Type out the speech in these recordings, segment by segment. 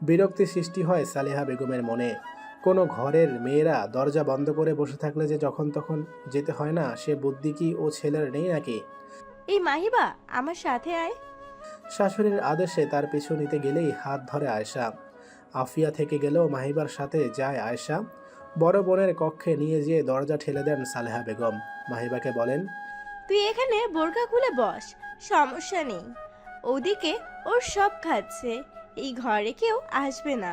বিরক্তি সৃষ্টি হয় সালেহা বেগমের মনে। কোনো ঘরের মেয়েরা দরজা বন্ধ করে বসে থাকলে যে যখন তখন যেতে হয় না সে বুদ্ধি কি ও ছেলের নেই নাকি? এই মাহিবা আমার সাথে আয়। শাশুড়ির আদেশে তার পিছু নিতে গেলেই হাত ধরে আয়শা। আফিয়া থেকে গেলেও মাহিবার সাথে যায় আয়শা। বড় বোনের কক্ষে নিয়ে যেয়ে দরজা ঠেলে দেন সালেহা বেগম। মাহিবাকে বলেন তুই এখানে বোরকা খুলে বস সমস্যা নেই। ওদিকে ওর সব খাচ্ছে। এই ঘরে কেউ আসবে না।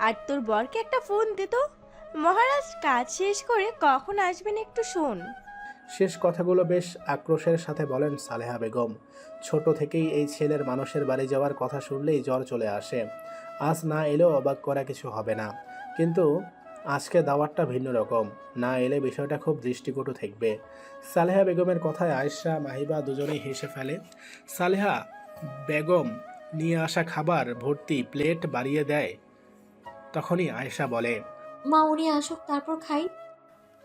আর তোর বরকে একটা ফোন দে তো। মহারাজ, কাজ শেষ করে কখন আসবেন একটু শোন। শেষ কথাগুলো বেশ আক্রোশের সাথে বলেন সালেহা বেগম। ছোট থেকেই এই ছেলের মানুষের বাড়ি যাওয়ার কথা শুনলেই জ্বর চলে আসে। আজ না এলেও অবাক করা কিছু হবে না। কিন্তু আজকে দাওয়াতটা ভিন্ন রকম। না এলে বিষয়টা খুব দৃষ্টিকটু থাকবে। সালেহা বেগমের কথায় আয়েশা, মাহিবা দুজনেই হেসে ফেলে, সালেহা, বেগম নিয়ে আসা খাবার ভর্তি প্লেট বাড়িয়ে দেয়। তখনই আয়েশা বলে মা উনি আসুক তারপর খাই।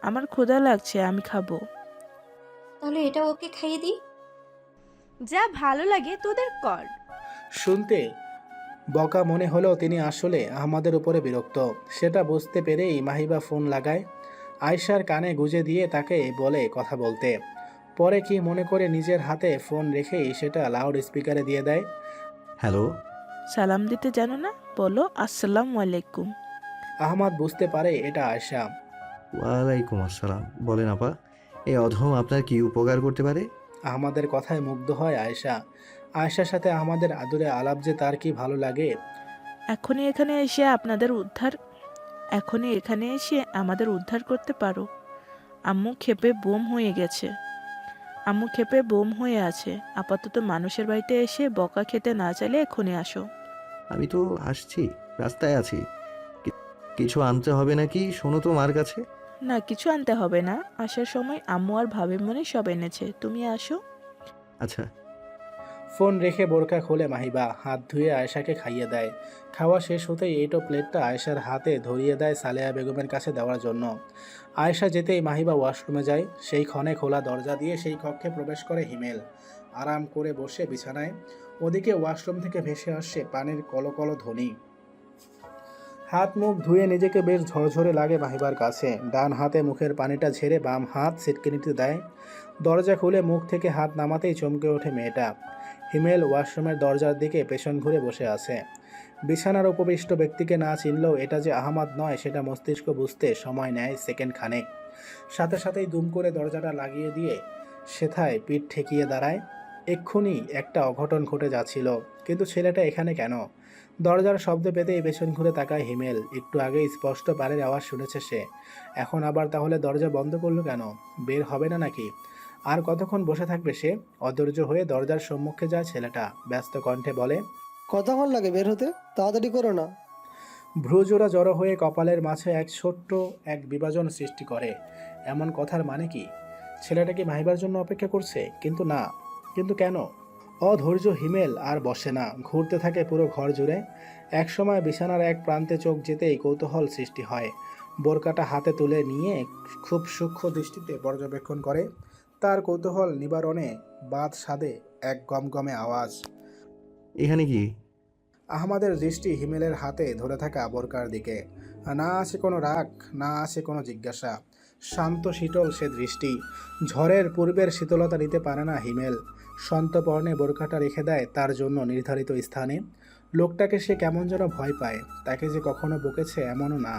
আমার ক্ষুধা লাগছে আমি খাব। তাহলে এটা ওকে খাইয়ে দিই? যা ভালো লাগে তোদের কর। শুনতে বকা মনে হলেও তিনি আসলে আহমাদের উপরে বিরক্ত। সেটা বুঝতে পেরেই মাহিবা ফোন লাগায়। আয়শার কানে গুজে দিয়ে তাকে বলে কথা বলতে। পরে কি মনে করে নিজের হাতে ফোন রেখেই সেটা লাউড স্পিকারে দিয়ে দেয়। হ্যালো। সালাম দিতে জানো না? বলো আসসালামু আলাইকুম। আহমাদ বুঝতে পারে এটা আয়শা। ওয়ালাইকুম আসসালাম। বলেন আপা এই অধম আপনার কি উপকার করতে পারে? আহমাদের কথায় মুগ্ধ হয় আয়শা। আয়শার সাথে আমাদের আদুরে আলাপ যে তার কি ভালো লাগে? এখনই এখানে এসে আপনাদের উদ্ধার এখনই এখানে এসে আমাদের উদ্ধার করতে পারো। আম্মু ক্ষেপে বোম হয়ে গেছে। আম্মু খেপে বোম হয়ে আছে। আপাতত মানুষের বাড়িতে এসে বকা খেতে না চাইলে এখনই আসো। আমি তো আসছি রাস্তায় আছি। কি- কিছু আনতে হবে নাকি? শোনো তো মার কাছে। না কিছু আনতে হবে না। আসার সময় আম্মু আর ভাবে মনে সব এনেছে। তুমি আসো। আচ্ছা। ফোন রেখে বোরকা খোলে মাহিবা, হাত ধুয়ে আয়েশাকে খাইয়ে দেয়। খাওয়া শেষ হতেই এইটো প্লেটটা আয়েশার হাতে ধরিয়ে দেয় সালেহা বেগমের কাছে দেওয়ার জন্য। আয়েশা যেতেই মাহিবা ওয়াশরুমে যায়, সেই ক্ষণে খোলা দরজা দিয়ে সেই কক্ষে প্রবেশ করে হিমেল। আরাম করে বসে বিছানায়, ওদিকে ওয়াশরুম থেকে ভেসে আসছে পানির কলকল ধ্বনি। হাত মুখ ধুয়ে নিজেকে বেশ ঝরঝরে লাগে মাহিবার কাছে। ডান হাতে মুখের পানিটা ঝেড়ে বাম হাত সিটকিনিতে দেয়। দরজা খুলে মুখ থেকে হাত নামাতেই চমকে ওঠে মেয়েটা। হিমেল ওয়াশরুমের দরজার দিকে পেছন ঘুরে বসে আছে। বিছানার উপবিষ্ট ব্যক্তিকে না চিনলেও এটা যে আহমাদ নয়, সেটা মস্তিষ্ক বুঝতে সময় নেয় সেকেন্ড খানেক সাথে সাথেই দুম করে দরজাটা লাগিয়ে দিয়ে সেথায় পিঠ ঠেকিয়ে দাঁড়ায়। এক্ষুনি একটা অঘটন ঘটে যাচ্ছিল, কিন্তু ছেলেটা এখানে কেন? দরজার শব্দ পেতেই পেছন ঘুরে তাকায় হিমেল। একটু আগেই স্পষ্ট পারের আওয়াজ শুনেছে সে। এখন আবার তাহলে দরজা বন্ধ করল কেন? বের হবে না নাকি? আর কতক্ষণ বসে থাকবে সে? অধৈর্য হয়ে দরজার সম্মুখে যায় ছেলেটা। ব্যস্ত কণ্ঠে বলে কতক্ষণ লাগে বের হতে। তাড়াতাড়ি করো না। ভ্রুজোড়া জড়ো হয়ে কপালের মাঝে এক ছোট্ট এক বিভাজন সৃষ্টি করে। এমন কথার মানে কি? ছেলেটা কি মাহিবার জন্য অপেক্ষা করছে? কিন্তু না। কিন্তু কেন? অধৈর্য হিমেল আর বসে না। ঘুরতে থাকে পুরো ঘর জুড়ে। একসময় বিছানার এক প্রান্তে চোখ যেতেই কৌতূহল সৃষ্টি হয়। বোরকাটা হাতে তুলে নিয়ে খুব সূক্ষ্ম দৃষ্টিতে পর্যবেক্ষণ করে। তার কৌতূহল নিবারণে বাদ সাদে এক গমগমে আওয়াজ। এখানে কি? আহমাদের দৃষ্টি হিমেলের হাতে ধরে থাকা বোরকার দিকে। না আছে কোনো রাগ না আছে কোনো জিজ্ঞাসা। শান্ত শীতল সে দৃষ্টি। ঝড়ের পূর্বের শীতলতা নিতে পারে না হিমেল। সন্তপর্ণে বোরকাটা রেখে দেয় তার জন্য নির্ধারিত স্থানে। লোকটাকে সে কেমন যেন ভয় পায় তাকে যে কখনো বকেছে এমনও না।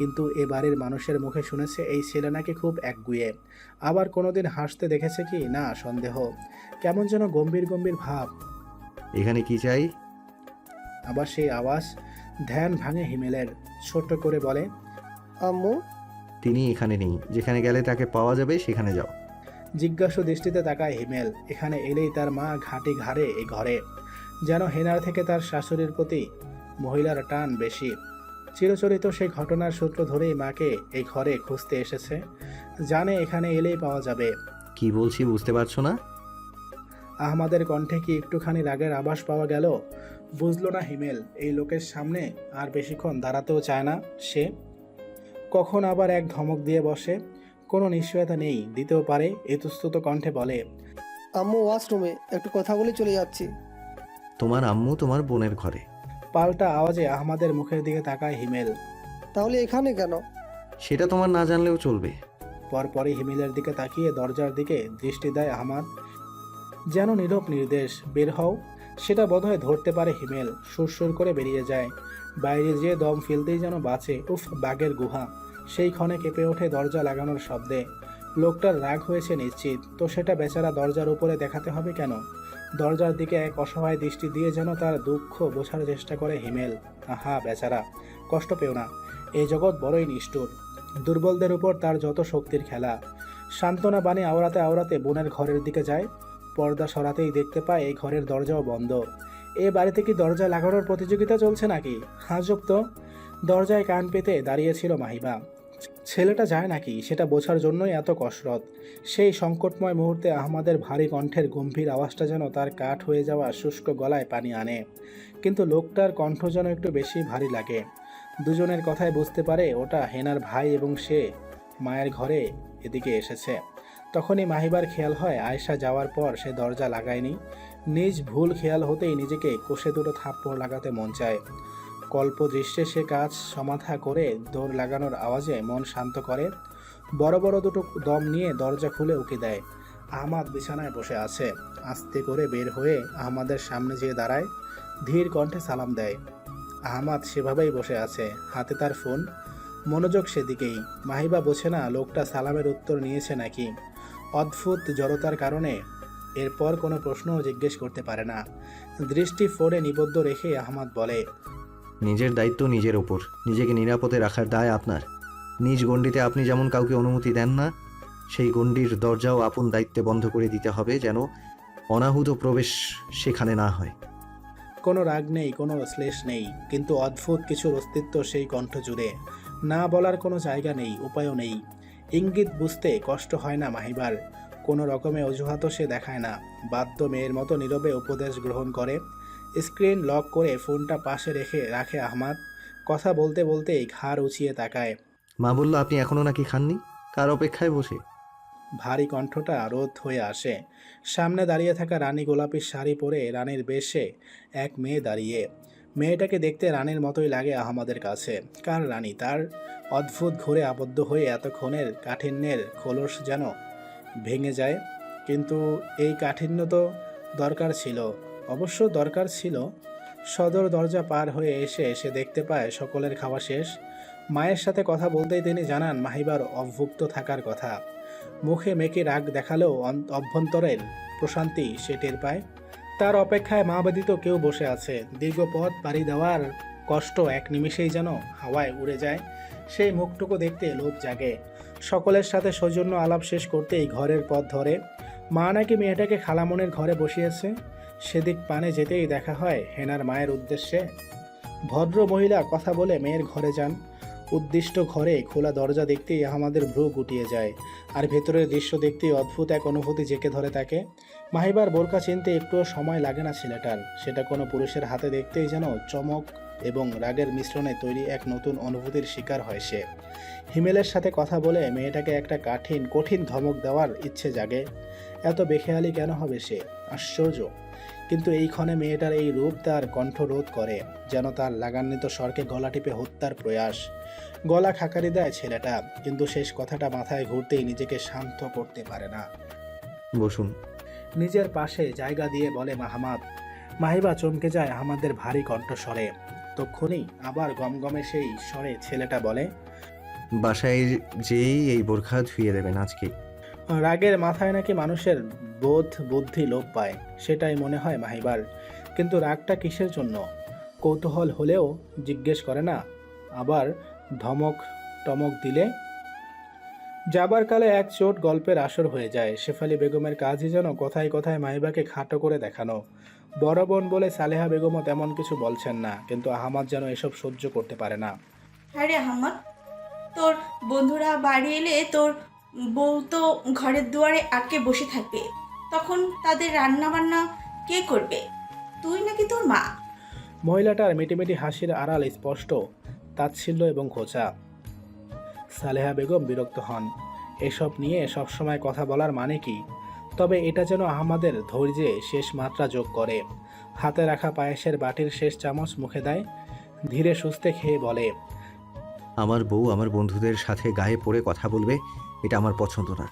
কিন্তু এ বাড়ির মানুষের মুখে শুনেছে এই ছেলে নাকি খুব একগুয়ে। আবার কোনোদিন হাসতে দেখেছে কি? না সন্দেহ। কেমন যেন গম্ভীর গম্ভীর ভাব। এখানে কি চাই? আবার সেই আওয়াজ ধ্যান ভাঙে হিমেলের। ছোট্ট করে বলে আম্মু? তিনি এখানে নেই। যেখানে গেলে তাকে পাওয়া যাবে সেখানে যাও। জিজ্ঞাসু দৃষ্টিতে তাকায় হিমেল। এখানে এলেই তার মা ঘাটি ঘাড়ে এ ঘরে। যেন হেনার থেকে তার শাশুড়ির প্রতি মহিলার টান বেশি। চিরচরিত সেই ঘটনার সূত্র ধরেই মাকে এই ঘরে খুঁজতে এসেছে। জানে এখানে এলেই পাওয়া যাবে। কি বলছি বুঝতে পারছ না? আহমাদের কণ্ঠে কি একটুখানি রাগের আভাস পাওয়া গেল? বুঝলো না হিমেল এই লোকের সামনে আর বেশিক্ষণ দাঁড়াতেও চায় না সে। কখন আবার এক ধমক দিয়ে বসে? কোনো নিশ্চয়তা নেই দিতেও পারে এতস্তুত কণ্ঠে বলে আম্মু ওয়াশরুমে একটু কথা বলে চলে যাচ্ছি। তোমার আম্মু তোমার বোনের ঘরে। পাল্টা আওয়াজে আহমাদের মুখের দিকে তাকায় হিমেল। তাহলে এখানে কেন? সেটা তোমার না জানলেও চলবে। পরপরই হিমেলের দিকে তাকিয়ে দরজার দিকে দৃষ্টি দেয় আহমাদ। যেন নীরব নির্দেশ বের হও। সেটা বোধহয় ধরতে পারে হিমেল সুরসুর করে বেরিয়ে যায়। বাইরে যেয়ে দম ফেলতেই যেন বাঁচে উফ বাঘের গুহা। সেই ক্ষণে কেঁপে ওঠে দরজা লাগানোর শব্দে। লোকটার রাগ হয়েছে নিশ্চিত। তো সেটা বেচারা দরজার উপরে দেখাতে হবে কেন? দরজার দিকে এক অসহায় দৃষ্টি দিয়ে যেন তার দুঃখ বোঝার চেষ্টা করে হিমেল। আহা, বেচারা, কষ্ট পেও না। এই জগৎ বড়ই নিষ্ঠুর। দুর্বলদের উপর তার যত শক্তির খেলা। সান্ত্বনা বাণী আওড়াতে আওড়াতে বোনের ঘরের দিকে যায়। পর্দা সরাতেই দেখতে পায় এই ঘরের দরজাও বন্ধ। এ বাড়িতে কি দরজা লাগানোর প্রতিযোগিতা চলছে নাকি? হাজব তো। দরজায় কান পেতে দাঁড়িয়েছিল মাহিবা ছেলেটা যায় নাকি? সেটা বোঝার জন্যই এত কসরত। সেই সংকটময় মুহূর্তে আহমাদের ভারী কণ্ঠের গম্ভীর আওয়াজটা যেন তার কাঠ হয়ে যাওয়া শুষ্ক গলায় পানি আনে। কিন্তু লোকটার কণ্ঠ যেন একটু বেশি ভারী লাগে। দুজনের কথায় বুঝতে পারে ওটা হেনার ভাই এবং সে মায়ের ঘরে এদিকে এসেছে। তখনই মাহিবার খেয়াল হয় আয়েশা যাওয়ার পর সে দরজা লাগায়নি। নিজ ভুল খেয়াল হতেই নিজেকে কষে দুটো থাপ্পড় লাগাতে মন চায়। কল্প দৃশ্যে সে কাজ সমাধা করে দৌড় লাগানোর আওয়াজে মন শান্ত করে, বড় বড় দুটো দম নিয়ে দরজা খুলে উকি দেয়। আহমাদ বিছানায় বসে আছে। আস্তে করে বের হয়ে আহমাদের সামনে যেয়ে দাঁড়ায়, ধীর কণ্ঠে সালাম দেয়। আহমাদ সেভাবেই বসে আছে। হাতে তার ফোন। মনোযোগ সেদিকেই। মাহিবা বোঝে না লোকটা সালামের উত্তর নিয়েছে নাকি। অদ্ভুত জড়তার কারণে এরপর কোনো প্রশ্নও জিজ্ঞেস করতে পারে না। দৃষ্টি ফোনে নিবদ্ধ রেখে আহমাদ বলে নিজের দায়িত্ব নিজের ওপর। নিজেকে নিরাপদে রাখার দায় আপনার। নিজ গণ্ডিতে আপনি যেমন কাউকে অনুমতি দেন না, সেই গণ্ডির দরজাও আপন দায়িত্বে বন্ধ করে দিতে হবে যেন অনাহুত প্রবেশ সেখানে না হয়। কোনো রাগ নেই, কোনো শ্লেষ নেই, কিন্তু অদ্ভুত কিছুর অস্তিত্ব সেই কণ্ঠ জুড়ে। না বলার কোনো জায়গা নেই, উপায়ও নেই। ইঙ্গিত বুঝতে কষ্ট হয় না মাহিবার। কোনো রকমে অজুহাতও সে দেখায় না। বাধ্য মেয়ের মতো নীরবে উপদেশ গ্রহণ করে। স্ক্রিন লক করে ফোনটা পাশে রেখে রাখে আহমাদ। কথা বলতে বলতেই ঘাড় উঁচিয়ে তাকায়। মা বলল আপনি এখনও নাকি খাননি? কার অপেক্ষায় বসে? ভারী কণ্ঠটা রোধ হয়ে আসে। সামনে দাঁড়িয়ে থাকা রানী গোলাপি শাড়ি পরে রানীর বেশে এক মেয়ে দাঁড়িয়ে। মেয়েটাকে দেখতে রানীর মতোই লাগে আহমদের কাছে। কার রানী তার? অদ্ভুত ঘুরে আবদ্ধ হয়ে এতক্ষণের কাঠিন্যের খোলস যেন ভেঙে যায়। কিন্তু এই কাঠিন্য তো দরকার ছিল। অবশ্য দরকার ছিল। সদর দরজা পার হয়ে এসে এসে দেখতে পায় সকলের খাওয়া শেষ। মায়ের সাথে কথা বলতেই তিনি জানান মাহিবার অভুক্ত থাকার কথা। মুখে মেকে রাগ দেখালেও অভ্যন্তরের প্রশান্তি সে টের পায়। তার অপেক্ষায় মা ব্যতীত কেউ বসে আছে। দীর্ঘ পথ পাড়ি দেওয়ার কষ্ট এক নিমিষেই যেন হাওয়ায় উড়ে যায়। সেই মুখটুকু দেখতে লোভ জাগে। সকলের সাথে সৌজন্য আলাপ শেষ করতেই ঘরের পথ ধরে। মা নাকি মেয়েটাকে খালামনের ঘরে বসিয়েছে? সেদিক পানে যেতেই দেখা হয় হেনার মায়ের উদ্দেশ্যে। ভদ্র মহিলা কথা বলে মেয়ের ঘরে যান। উদ্দিষ্ট ঘরে খোলা দরজা দেখতেই আমাদের ভ্রু গুটিয়ে যায়। আর ভেতরের দৃশ্য দেখতেই অদ্ভুত এক অনুভূতি জেঁকে ধরে তাকে। মাহিবার বোরকা চিনতে একটুও সময় লাগে না ছেলেটার। সেটা কোনো পুরুষের হাতে দেখতেই যেন চমক এবং রাগের মিশ্রণে তৈরি এক নতুন অনুভূতির শিকার হয় সে। হিমেলের সাথে কথা বলে মেয়েটাকে একটা কাঠিন, কঠিন ধমক দেওয়ার ইচ্ছে জাগে। এত বেখেয়ালি কেন হবে সে? আশ্চর্য। কিন্তু এই ক্ষণে মেয়েটার এই রূপ তার কণ্ঠ রোধ করে যেন তার লাগান্বিত স্বরকে গলা টিপে হত্যার প্রয়াস। গলা খাকারি দেয় ছেলেটা কিন্তু শেষ কথাটা মাথায় ঘুরতেই নিজেকে শান্ত করতে পারে না। বসুন। নিজের পাশে জায়গা দিয়ে বলে মাহমাদ মাহিবা চমকে যায় আমাদের ভারী কণ্ঠস্বরে। তক্ষুনি আবার গমগমে সেই স্বরে ছেলেটা বলে বাসায় যেই এই বোরখা ধুয়ে দেবেন আজকে। রাগের মাথায় নাকি মানুষের বোধ, বুদ্ধি লোপ পায়, সেটাই মনে হয় মাহিবার। কিন্তু রাগটা কিসের জন্য? কৌতূহল হলেও জিজ্ঞেস করে না। আবার ধমক, টমক দিলে? যাবার কালে এক চোট গল্পের আসর হয়ে যায়। শেফালি বেগমের কাজই যেন কথায় কথায় মাহিবাকে খাটো করে দেখানো। বড় বোন বলে সালেহা বেগমও তেমন কিছু বলছেন না, কিন্তু আহমাদ যেন এসব সহ্য করতে পারে না। হ্যাঁ রে আহমদ, তোর বন্ধুরা বাড়ি এলে তোর বউ তো ঘরের দুয়ারে আটকে বসে থাকবে। তখন তাদের রান্না বান্না কে করবে? তুই নাকি তোর মা? মহিলাটার মিটিমিটি হাসির আড়াল স্পষ্ট তাচ্ছিল্য এবং খোঁচা। সালেহা বেগম বিরক্ত হন। এসব নিয়ে সবসময় কথা বলার মানে কি? তবে এটা যেন আহমাদের ধৈর্যে শেষ মাত্রা যোগ করে। হাতে রাখা পায়েসের বাটির শেষ চামচ মুখে দেয় ধীরে সুস্থে খেয়ে বলে আমার বউ আমার বন্ধুদের সাথে গায়ে পড়ে কথা বলবে এটা আমার পছন্দ না।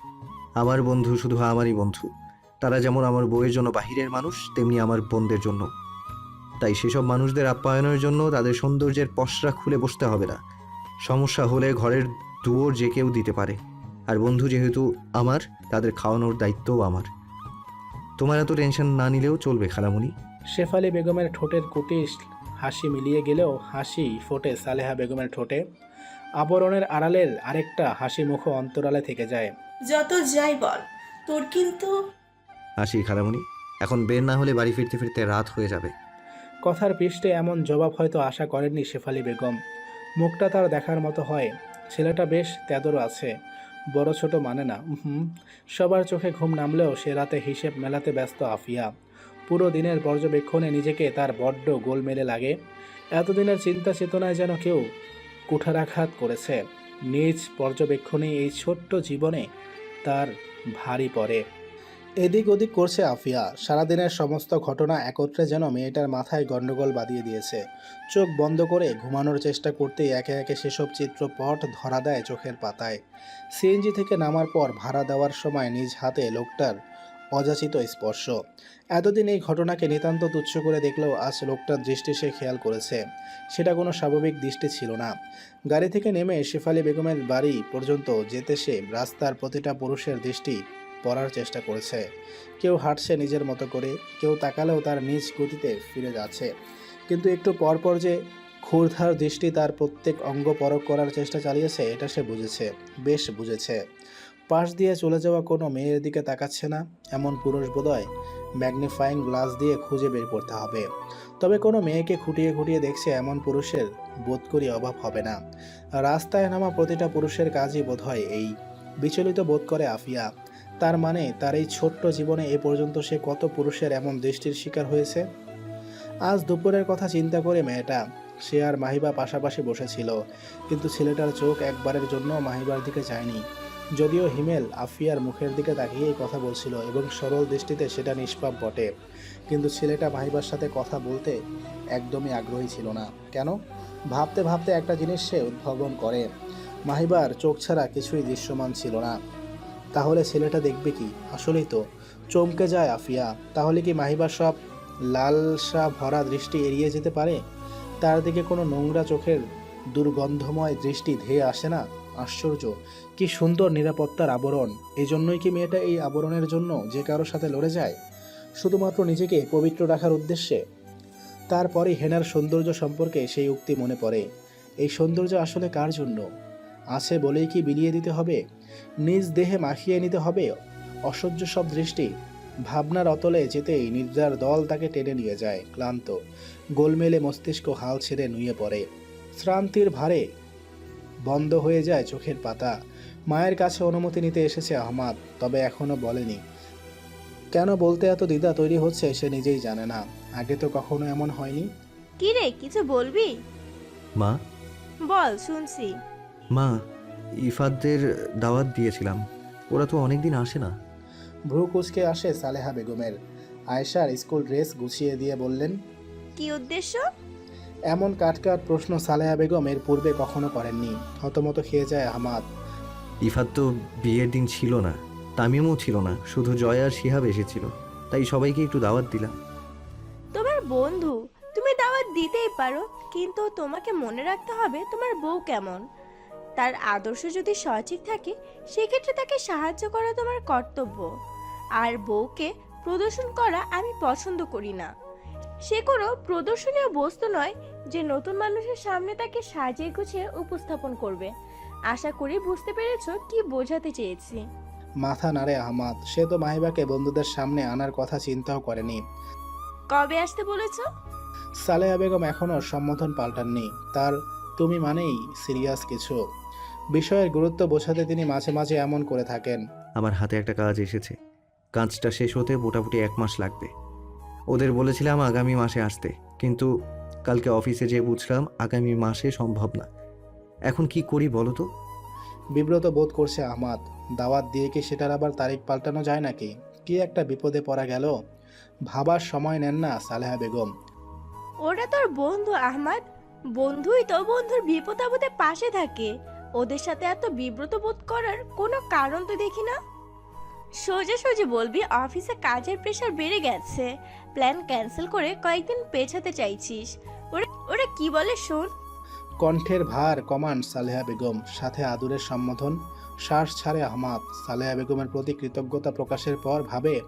আমার বন্ধু শুধু আমারই বন্ধু। তারা যেমন আমার বউয়ের জন্য বাহিরের মানুষ, তেমনি আমার বোনদের জন্য। তাই সেসব মানুষদের আপ্যায়নের জন্য তাদের সৌন্দর্যের পশরা খুলে বসতে হবে না। সমস্যা হলে ঘরের দুয়োর যে কেউ দিতে পারে। আর বন্ধু যেহেতু আমার, তাদের খাওয়ানোর দায়িত্বও আমার। তোমার এত টেনশন না নিলেও চলবে খালামুনি। শেফালি বেগমের ঠোঁটের কুটিস হাসি মিলিয়ে গেলেও হাসি ফোটে সালেহা বেগমের ঠোঁটে। আবরণের আড়ালের আরেকটা হাসি মুখ অন্তরালে থেকে যায়। যত যাই বল তোর কিন্তু আসি খালামণি এখন বের না হলে বাড়ি ফিরতে ফিরতে রাত হয়ে যাবে। কথার পৃষ্ঠে এমন জবাব হয়তো আশা করেননি শেফালি বেগম। মুখটা তার দেখার মতো হয়। ছেলেটা বেশ তেদরও আছে। বড় ছোট মানে না। হুম। সবার চোখে ঘুম নামলেও সে রাতে হিসেব মেলাতে ব্যস্ত আফিয়া। পুরো দিনের পর্যবেক্ষণে নিজেকে তার বড্ড গোলমেলে লাগে। এতদিনের চিন্তা চেতনায় যেন কেউ কুঠারাঘাত করেছে। নিজ পর্যবেক্ষণে এই ছোট্ট জীবনে তার ভারী পড়ে। এদিক ওদিক করছে আফিয়া। সারাদিনের সমস্ত ঘটনা একত্রে যেন মেয়েটার মাথায় গণ্ডগোল বাঁধিয়ে দিয়েছে। চোখ বন্ধ করে ঘুমানোর চেষ্টা করতেই একে একে সেসব চিত্রপট ধরা দেয় চোখের পাতায়। সিএনজি থেকে নামার পর ভাড়া দেওয়ার সময় নিজ হাতে লোকটার অযাচিত স্পর্শ। এতদিন এই ঘটনাকে নিতান্ত তুচ্ছ করে দেখলেও আজ লোকটার দৃষ্টি সে খেয়াল করেছে। সেটা কোনো স্বাভাবিক দৃষ্টি ছিল না। গাড়ি থেকে নেমে শেফালি বেগমের বাড়ি পর্যন্ত যেতে সে রাস্তার প্রতিটা পুরুষের দৃষ্টি পড়ার চেষ্টা করেছে। কেউ হাঁটছে নিজের মতো করে, কেউ তাকালেও তার নিজ গতিতে ফিরে যাচ্ছে। কিন্তু একটু পরপর যে ক্ষুরধার দৃষ্টি তার প্রত্যেক অঙ্গ পরক করার চেষ্টা চালিয়েছে, এটা সে বুঝেছে, বেশ বুঝেছে। পাশ দিয়ে চলে যাওয়া কোনো মেয়ের দিকে তাকাচ্ছে না, এমন পুরুষ বোধহয় ম্যাগনিফাইং গ্লাস দিয়ে খুঁজে বের করতে হবে। তবে কোনো মেয়েকে খুঁটিয়ে খুঁটিয়ে দেখছে এমন পুরুষের বোধ করি অভাব হবে না। রাস্তায় নামা প্রতিটা পুরুষের কাজই বোধ হয় এই। বিচলিত বোধ করে আফিয়া। তার মানে তার এই ছোট্ট জীবনে এ পর্যন্ত সে কত পুরুষের এমন দৃষ্টির শিকার হয়েছে? আজ দুপুরের কথা চিন্তা করে মেয়েটা, সে আর মাহিবা পাশাপাশি বসেছিল। কিন্তু ছেলেটার চোখ একবারের জন্য মাহিবার দিকে চায়নি যদিও হিমেল আফিয়ার মুখের দিকে তাকিয়েই কথা বলছিল এবং সরল দৃষ্টিতে সেটা নিষ্পাপ বটে। কিন্তু ছেলেটা মাহিবার সাথে কথা বলতে একদমই আগ্রহী ছিল না। কেন? ভাবতে ভাবতে একটা জিনিস সে উদ্ভাবন করে। মাহিবার চোখ ছাড়া কিছুই দৃশ্যমান ছিল না। তাহলে ছেলেটা দেখবে কি? আসলেই তো। চমকে যায় আফিয়া। তাহলে কি মাহিবার সব লালসা ভরা দৃষ্টি এড়িয়ে যেতে পারে? তার দিকে কোনো নোংরা চোখের দুর্গন্ধময় দৃষ্টি ধেয়ে আসে না? আশ্চর্য। কি সুন্দর নিরাপত্তার আবরণ? এই জন্যই কি মেয়েটা এই আবরণের জন্য যে কারোর সাথে লড়ে যায়? শুধুমাত্র নিজেকে পবিত্র রাখার উদ্দেশ্যে? তারপরে হেনার সৌন্দর্য সম্পর্কে সেই উক্তি মনে পড়ে। এই সৌন্দর্য আসলে কার জন্য? আছে বলেই কি বিলিয়ে দিতে হবে? নিজ দেহে মাখিয়ে নিতে হবে? অসহ্য সব দৃষ্টি? ভাবনার অতলে যেতেই নিদ্রার দল তাকে টেনে নিয়ে যায়, ক্লান্ত। গোলমেলে মস্তিষ্ক হাল ছেড়ে নুয়ে পড়ে। শ্রান্তির ভারে বন্ধ হয়ে যায় চোখের পাতা। মায়ের কাছে অনুমতি নিতে এসেছে আহমাদ তবে এখনও বলেনি। কেন বলতে এত দ্বিধা তৈরি হচ্ছে সে নিজেই জানে না। আগে তো কখনো এমন হয়নি। কি রে কিছু বলবি? মা? বল শুনছি। মা ইফাতদের দাওয়াত দিয়েছিলাম। ওরা তো অনেকদিন আসে না। ভ্রু কুচকে আসে সালেহা বেগমের। আয়েশার স্কুল ড্রেস গুছিয়ে দিয়ে বললেন কি উদ্দেশ্য? এমন কাটকাট প্রশ্ন সালেহা বেগম এর পূর্বে কখনো করেননি। হতমত খেয়ে যায় আহমাদ। ইফাত তো বিয়ের দিন ছিল না, তামিমও ছিল না, শুধু জয় আর শিহাব এসেছিল, তাই সবাইকে একটু দাওয়াত দিলাম। তোমার বন্ধু, তুমি দাওয়াত দিতেই পারো, কিন্তু তোমাকে মনে রাখতে হবে তোমার বউ কেমন। তার আদর্শ যদি সঠিক থাকে, সেক্ষেত্রে তাকে সাহায্য করা তোমার কর্তব্য। আর বউকে প্রদর্শন করা আমি পছন্দ করি না। সে কোনো প্রদর্শনীয় বস্তু নয় যে নতুন মানুষের সামনে তাকে সাজিয়ে গুছিয়ে উপস্থাপন করবে। আশা করি বুঝতে পেরেছ কি বোঝাতে চেয়েছি। মাথা নাড়ে আহমাদ। সে তো মাহিবাকে বন্ধুদের সামনে আনার কথা চিন্তাও করেনি। কবে আসতে বলেছ? সালেহা বেগম এখনও সম্বোধন পাল্টাননি। তার তুমি মানেই সিরিয়াস কিছু। বিষয়ের গুরুত্ব বোঝাতে তিনি মাঝে মাঝে এমন করে থাকেন। আমার হাতে একটা কাজ এসেছে। কাজটা শেষ হতে মোটামুটি এক মাস লাগবে। ওদের বলেছিলাম আগামী মাসে আসতে। কিন্তু কালকে অফিসে যেয়ে বুঝলাম আগামী মাসে সম্ভব না। এখন কি করি বলো তো? বিব্রত বোধ করছে আহমাদ দাওয়াত দিয়ে কি সেটার আবার তারিখ পাল্টানো যায় নাকি? কি একটা বিপদে পড়া গেল? ভাবার সময় নেন না সালেহা বেগম। ওরা তোর বন্ধু আহমাদ। বন্ধুই তো বন্ধুর বিপদ আপদে পাশে থাকে। ওদের সাথে এত বিব্রত বোধ করার কোনো কারণ তো দেখি না। সোজা সোজা বলবি অফিসে কাজের প্রেশার বেড়ে গেছে। প্ল্যান ক্যান্সেল করে কয়েকদিন পেছাতে চাইছিস। ওরা ওরা কি বলে শোন। কণ্ঠের ভার কমান সালেহা বেগম, সাথে আদুরের সম্বোধন। শ্বাস ছাড়ে আহমাদ, সালেহা বেগমের প্রতি কৃতজ্ঞতা প্রকাশের পর ভাবে,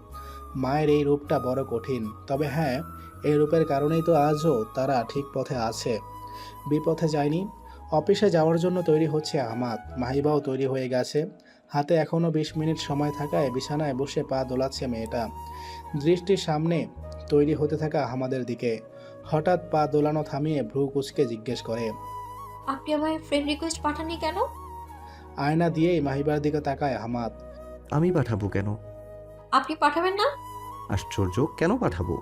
মায়ের এই রূপটা বড় কঠিন। তবে হ্যাঁ এই রূপের কারণেই তো আজও তারা ঠিক পথে আছে। বিপথে যায়নি। অফিসে যাওয়ার জন্য তৈরি হচ্ছে আহমাদ। মাহিবাও তৈরি হয়ে গেছে। হাতে এখনও বিশ মিনিট সময় থাকায় বিছানায় বসে পা দোলাচ্ছে মেয়েটা। দৃষ্টির সামনে তৈরি হতে থাকা আহমাদের দিকে। হঠাৎ পা দোলানো থামিয়ে ভ্রু কুচকে জিজ্ঞেস করে আপনি আমায় ফ্রেন্ড রিকোয়েস্ট পাঠাননি কেন? আয়না দিয়েই মাহিবার দিকে তাকায় আহমাদ আমি পাঠাবো কেন? আপনি পাঠাবেন না? আশ্চর্য কেন পাঠাবো?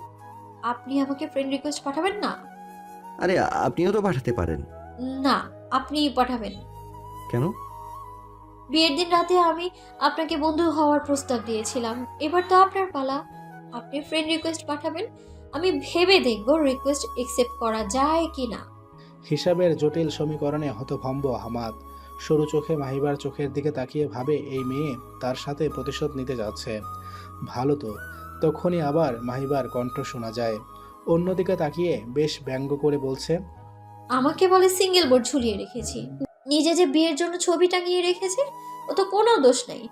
আপনি আমাকে ফ্রেন্ড রিকোয়েস্ট পাঠাবেন না? আরে আপনিও তো পাঠাতে পারেন। না আপনি পাঠাবেন। কেন? বিয়ের দিন রাতে আমি আপনাকে বন্ধু হওয়ার প্রস্তাব দিয়েছিলাম। এবার তো আপনার পালা। আপনি ফ্রেন্ড রিকোয়েস্ট পাঠাবেন আমি ভেবে দেখব রিকোয়েস্ট একসেপ্ট করা যায় কি না হিসাবের জটিল সমীকরণে হতভম্ব আহমাদ সরু চোখে মাহিবার চোখের দিকে তাকিয়ে ভাবে এই মেয়ে তার সাথে প্রতিশোধ নিতে যাচ্ছে। ভালো তো। তখনই আবার মাহিবার কণ্ঠ শোনা যায়। অন্যদিকে তাকিয়ে বেশ ব্যঙ্গ করে বলছে আমাকে বলে সিঙ্গেল বোর্ড ঝুলিয়ে রেখেছি। নিজে যে বিয়ের জন্য ছবি টাঙিয়ে রেখেছে ও তো কোনো দোষ নেই।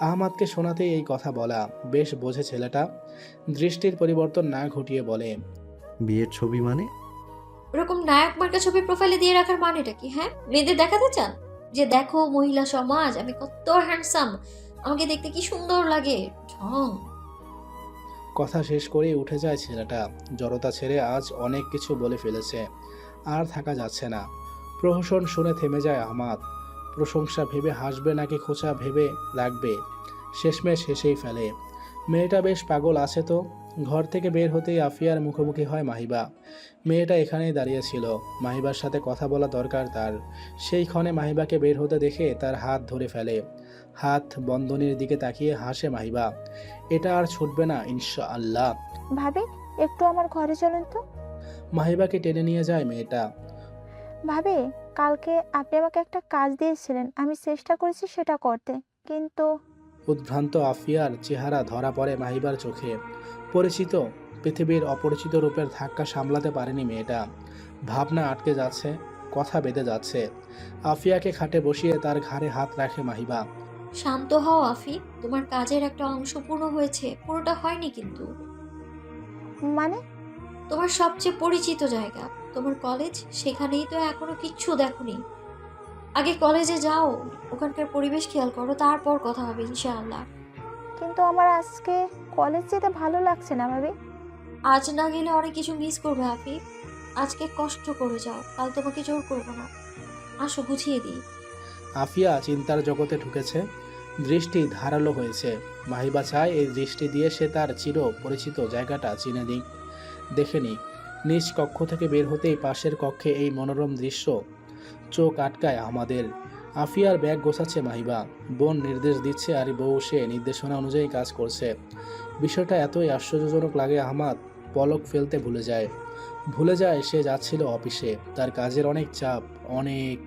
আহমাদকে শোনাতেই এই কথা বলা বেশ বোঝে ছেলেটা। দৃষ্টির পরিবর্তন না ঘটিয়ে বলে বিয়ের ছবি মানে? ওরকম নায়ক মার্কা ছবি প্রোফাইলে দিয়ে রাখার মানেটা কি হ্যাঁ? মেয়েদের দেখাতে চান? যে দেখো মহিলা সমাজ, আমি কত হ্যান্ডসাম আমাকে দেখতে কি সুন্দর লাগে, ঢং। কথা শেষ করেই উঠে যায় ছেলেটা। জড়তা ছেড়ে আজ অনেক কিছু বলে ফেলেছে, আর থাকা যাচ্ছে না। প্রহসন শুনে থেমে যায় আহমাদ। প্রশংসা ভেবে হাসবে নাকি খোঁচা ভেবে লাগবে শেষমেশ হেসেই ফেলে। মেয়েটা বেশ পাগল আছে তো। ঘর থেকে বের হতেই আফিয়ার মুখোমুখি হয় মাহিবা। মেয়েটা এখানেই দাঁড়িয়ে ছিল। মাহিবার সাথে কথা বলা দরকার তার। সেই ক্ষণে মাহিবাকে বের হতে দেখে তার হাত ধরে ফেলে। হাত বন্ধনীর দিকে তাকিয়ে হাসে মাহিবা। এটা আর ছুটবে না ইনশা আল্লাহ ভাবি একটু আমার ঘরে চলুন তো। মাহিবাকে টেনে নিয়ে যায় মেয়েটা। ভাবি কালকে আপনি আমাকে একটা কাজ দিয়েছিলেন। আমি চেষ্টা করেছি সেটা করতে। কিন্তু উদ্ভ্রান্ত আফিয়ার চেহারা ধরা পড়ে মাহিবার চোখে। পরিচিত পৃথিবীর অপরিচিত রূপের ধাক্কা সামলাতে পারেনি মেয়েটা। ভাবনা আটকে যাচ্ছে কথা বেঁধে যাচ্ছে। আফিয়াকে খাটে বসিয়ে তার ঘাড়ে হাত রাখে মাহিবা। শান্ত হও আফি। তোমার কাজের একটা অংশ পূর্ণ হয়েছে পুরোটা হয়নি কিন্তু। মানে? তোমার সবচেয়ে পরিচিত জায়গা তোমার কলেজ সেখানেই তো এখনও কিচ্ছু দেখোনি। আগে কলেজে যাও ওখানকার পরিবেশ খেয়াল করো তারপর কথা হবে ইনশাআল্লাহ। কিন্তু আমার আজকে কলেজ যেতে ভালো লাগছে না ভাবি। আজ না গেলে অনেক কিছু মিস করবে আফি আজকে কষ্ট করে যাও কাল তোমাকে জোর করব না। আসো বুঝিয়ে দিই। আফিয়া চিন্তার জগতে ঢুকেছে দৃষ্টি ধারালো হয়েছে। মাহিবা চায় এই দৃষ্টি দিয়ে সে তার চির পরিচিত জায়গাটা চিনে নিক দেখে নিক। নিজ কক্ষ থেকে বের হতেই পাশের কক্ষে এই মনোরম দৃশ্য চোখ আটকায় আমাদের। আফিয়ার ব্যাগ গোছাচ্ছে মাহিবা। বোন নির্দেশ দিচ্ছে আর বউ সে নির্দেশনা অনুযায়ী কাজ করছে। বিষয়টা এতই আশ্চর্যজনক লাগে আহমাদ, পলক ফেলতে ভুলে যায়। ভুলে যায় সে যাচ্ছিল অফিসে। তার কাজের অনেক চাপ, অনেক